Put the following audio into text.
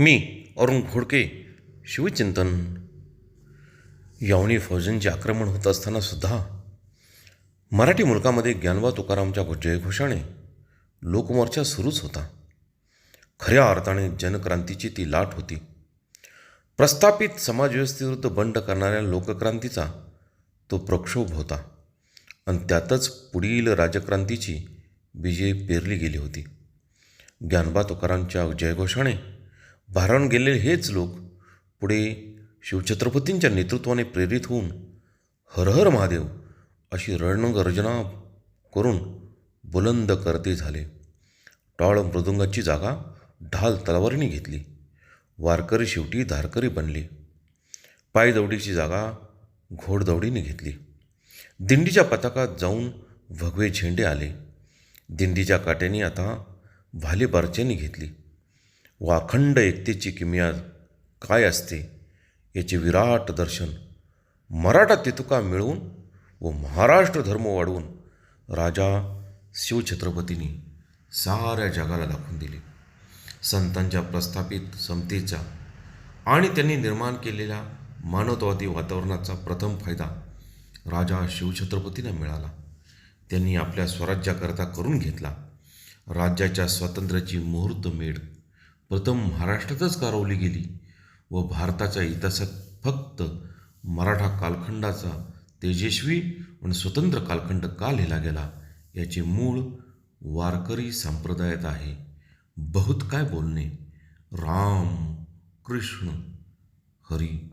मी अरुण घोडके शिवचिंतन. यावणी फौजांचे आक्रमण होत असताना सुद्धा मराठी मुलकामध्ये ज्ञानबा तुकारामच्या जयघोषाने लोकमोर्चा सुरूच होता. खऱ्या अर्थाने जनक्रांतीची ती लाट होती. प्रस्थापित समाजव्यवस्थेविरुद्ध बंड करणाऱ्या लोकक्रांतीचा तो प्रक्षोभ होता आणि त्यातच पुढील राजक्रांतीची बीजे पेरली गेली होती. ज्ञानबा तुकारामच्या जयघोषाने भारावून गेलेले हेच लोक पुढे शिवछत्रपतींच्या नेतृत्वाने प्रेरित होऊन हर हर महादेव अशी रणगर्जना करून बुलंद करते झाले. टाळ मृदुंगाची जागा ढाल तलवारीने घेतली. वारकरी शेवटी धारकरी बनली. पायदौडीची जागा घोडदौडीने घेतली. दिंडीच्या पताकात जाऊन भगवे झेंडे आले. दिंडीच्या काट्याने आता भाले घेतली. व अखंड एकतेची किमया काय असते याचे विराट दर्शन मराठा तितुका मिळवून व महाराष्ट्र धर्म वाढवून राजा शिवछत्रपतींनी साऱ्या जगाला दाखवून दिले. संतांच्या प्रस्थापित समतेचा आणि त्यांनी निर्माण केलेल्या मानवतावादी वातावरणाचा प्रथम फायदा राजा शिवछत्रपतींना मिळाला. त्यांनी आपल्या स्वराज्याकरता करून घेतला. राज्याच्या स्वातंत्र्याची मुहूर्तमेढ प्रथम महाराष्ट्रातच कारवली गेली व भारताच्या इतिहासात फक्त मराठा कालखंडाचा तेजस्वी आणि स्वतंत्र कालखंड का लिहिला गेला याचे मूळ वारकरी संप्रदायात आहे. बहुत काय बोलणे? राम कृष्ण हरी.